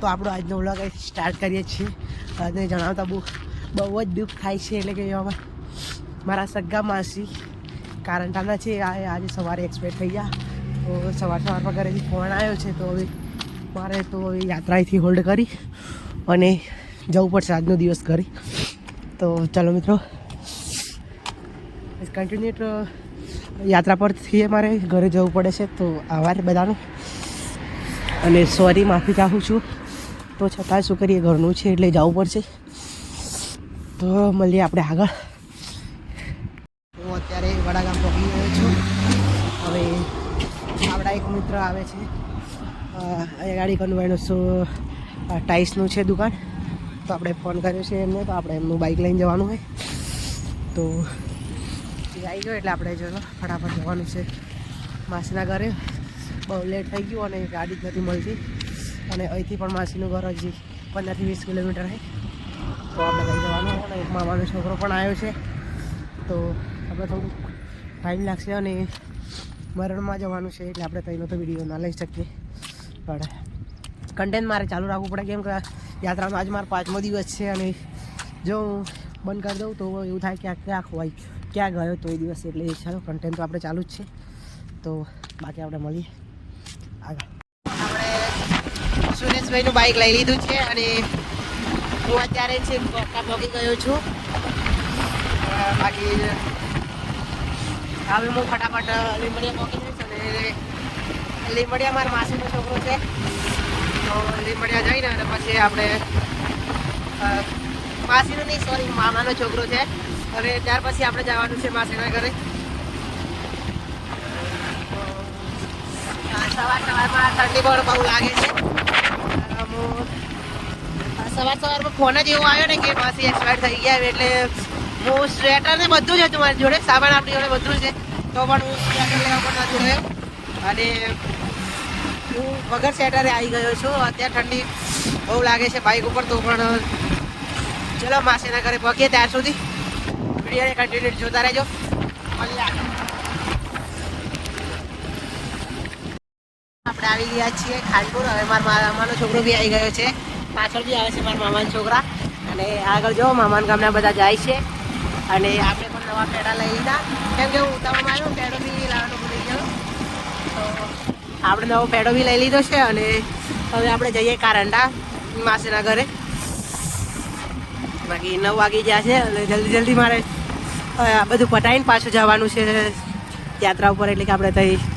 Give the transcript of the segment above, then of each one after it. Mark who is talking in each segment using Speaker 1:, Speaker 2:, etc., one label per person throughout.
Speaker 1: તો આપણો આજનો વ્લોગ સ્ટાર્ટ કરીએ છીએ. અને જણાવતા બહુ બહુ જ દુઃખ થાય છે એટલે કે એવામાં મારા સગા માસી કારંટાના છે આજે સવારે એક્સપેક્ટ થઈ ગયા. તો સવાર સવારમાં ઘરેથી ફોન આવ્યો છે, તો હવે મારે તો હવે યાત્રાએથી હોલ્ડ કરી અને જવું પડશે આજનો દિવસ કરી તો ચાલો મિત્રો કન્ટિન્યુ યાત્રા પરથી મારે ઘરે જવું પડે છે, તો આભાર બધાનું. અને સોરી માફી ચાહું છું. તો છતાં શું કરીએ? ઘરનું છે એટલે જવું પડશે. તો મળીએ આપણે આગળ. હું અત્યારે વડાગામ પહોંચી ગયો છું. હવે આપણા એક મિત્ર આવે છે. અહીંયા ગાડી કન્વાયનું શું ટાઇલ્સનું છે દુકાન. તો આપણે ફોન કર્યો છે એમને, તો આપણે એમનું બાઇક લઈને જવાનું હોય તો આવી ગયો એટલે આપણે ચલો ફટાફટ જવાનું છે. માસીના ઘરે. બહુ લેટ થઈ ગયું અને ગાડી જ નથી મળતી. અને અહીંથી પણ માસીનું ઘર હજી પંદરથી વીસ કિલોમીટર છે. તો આપણે લઈ જવાનું અને એક મામાનો છોકરો પણ આવ્યો છે. તો આપણે થોડુંક ટાઈમ લાગશે અને મરણમાં જવાનું છે એટલે આપણે તઈનો તો વીડિયો ના લઈ શકીએ. પણ કન્ટેન્ટ મારે ચાલુ રાખવું પડે કેમ કે યાત્રાનો આજ મારો પાંચમો દિવસ છે અને જો હું બંધ કરી દઉં તો એવું થાય ક્યાં ક્યાં ખોવાય ક્યાં ગયો તો એ દિવસ એટલે ચાલો કન્ટેન્ટ તો આપણે ચાલુ જ છે. તો બાકી આપણે મળીએ. આગળ. આપણે બાઇક લઈ લીધું છે અને હું અત્યારે છે પહોંચી ગયો છું. બાકી હવે હું ફટાફટ લીંબડિયા પહોંચી જઈશ અને લીંબડિયા મારા માસીનો છોકરો છે. તો લીંબડિયા જઈને અને પછી આપણે માસીનો નહીં સોરી મામાનો છોકરો છે. અને ત્યાર પછી આપણે જવાનું છે માસીના ઘરે. સવાર સવારમાં ઠંડી પણ બહુ લાગે છે. સવાર સવારમાં ફોન જ એવો આવ્યો ને કે માસી એક્સપાયર થઈ ગયા એટલે હું સ્વેટર ને બધું જ હતું મારી જોડે, સામાન આપણી જોડે બધું છે. તો પણ હું સ્વેટર લેવા પણ નથી ગયો અને હું વગર સ્વેટરે આવી ગયો છું. અત્યારે ઠંડી બહુ લાગે છે બાઇક ઉપર, તો પણ ચલો માસીના ઘરે પહોંચીએ ત્યાર સુધી. વિડીયોને કન્ટિન્યુ જોતા રહેજો. મળીએ આગળ. આવી ગયા છીએ ખાનપુર. હવે મારા મામાનો છોકરો બી આવી ગયો છે. પાછળ બી આવે છે મારા મામાના છોકરા. અને આગળ જો, મામાના ગામના બધા જાય છે. અને આપણે પણ નવા પેડા લઈ લીધા. કેમ કે હું ઉતાવળમાં આવ્યો, પેડો બી લાવવાનો ભૂલી ગયો. તો આપણે નવો પેડો બી લઈ લીધો છે અને હવે આપણે જઈએ કારંડા માસીના ઘરે. બાકી નવ વાગી ગયા છે અને જલ્દી જલ્દી મારે બધું પટાઈને પાછું જવાનું છે યાત્રા ઉપર, એટલે કે આપણે ત્યાં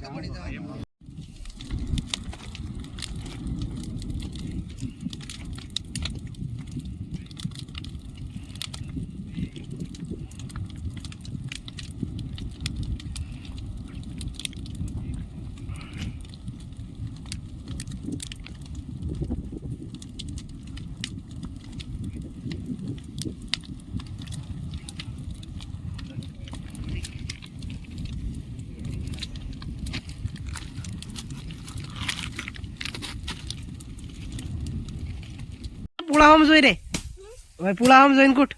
Speaker 1: 頑張りたい。પુલાવામાં જોઈ રે હવે પુલાવામાં જોઈને કૂટ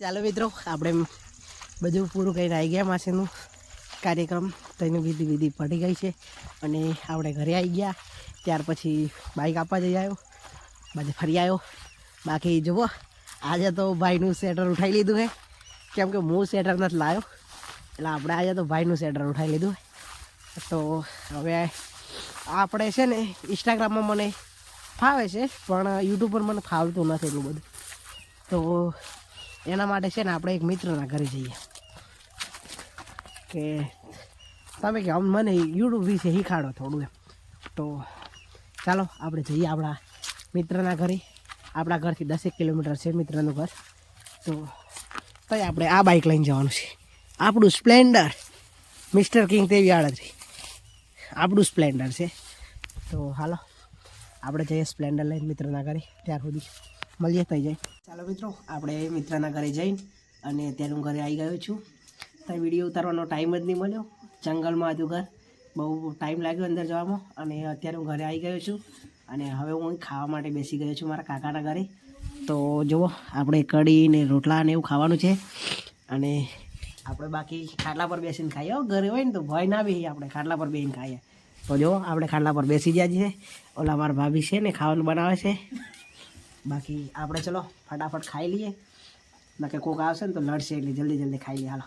Speaker 1: ચાલો મિત્રો, આપણે બધું પૂરું કરીને આવી ગયા માસીનું કાર્યક્રમ તેની વિધિ વિધિ પડી ગઈ છે અને આપણે ઘરે આવી ગયા. ત્યાર પછી બાઇક આપવા જઈ આવ્યો. બધે ફરી આવ્યો. બાકી જુઓ, આજે તો ભાઈનું સેટર ઉઠાવી લીધું હે. કેમ કે હું સેટર નથી લાવ્યો. એટલે આપણે આજે તો ભાઈનું સેટર ઉઠાવી લીધું છે તો હવે આપણે છે ને ઇન્સ્ટાગ્રામમાં મને ફાવે છે, પણ યુટ્યુબ પર મને ફાવતું નથી એટલું બધું. તો એના માટે છે ને આપણે એક મિત્રના ઘરે જઈએ. કે તમે કે મને યુટ્યુબ વિશે શીખાડો થોડું એમ. તો ચાલો, આપણે જઈએ આપણા મિત્રના ઘરે. આપણા ઘરથી દસેક કિલોમીટર છે મિત્રનું ઘર. તો તઈ આપણે આ બાઇક લઈને જવાનું છે. આપણું સ્પ્લેન્ડર મિસ્ટર કિંગ તેવી આડત્રી. આપણું સ્પ્લેન્ડર છે. તો હાલો, આપણે જઈએ સ્પ્લેન્ડર લઈને મિત્રના ઘરે. ત્યાર સુધી મળીએ થઈ જાય ચાલો મિત્રો, આપણે મિત્રના ઘરે જઈને અને ત્યાંનું ઘરે આવી ગયો છું. તો વીડિયો ઉતારવાનો ટાઈમ જ નહીં મળ્યો. જંગલમાં હતું ઘર. બહુ ટાઈમ લાગ્યો અંદર જવામાં અને અત્યારે હું ઘરે આવી ગયો છું અને હવે હું ખાવા માટે બેસી ગયો છું મારા કાકાના ઘરે. તો જુઓ, આપણે કઢી ને રોટલા ને એવું ખાવાનું છે. અને આપણે બાકી ખાટલા પર બેસીને ખાઈએ. ઘરે હોય ને તો ભય ના બેસીએ આપણે ખાટલા પર બેસીને ખાઈએ. તો જો આપણે ખાટલા પર બેસી ગયા છીએ. ઓલા મારા ભાભી છે ને ખાવાનું બનાવે છે. બાકી આપણે ચલો, ફટાફટ ખાઈ લઈએ. બાકી કોક આવશે ને તો લડશે એટલે જલ્દી જલ્દી ખાઈ લઈએ. હાલો.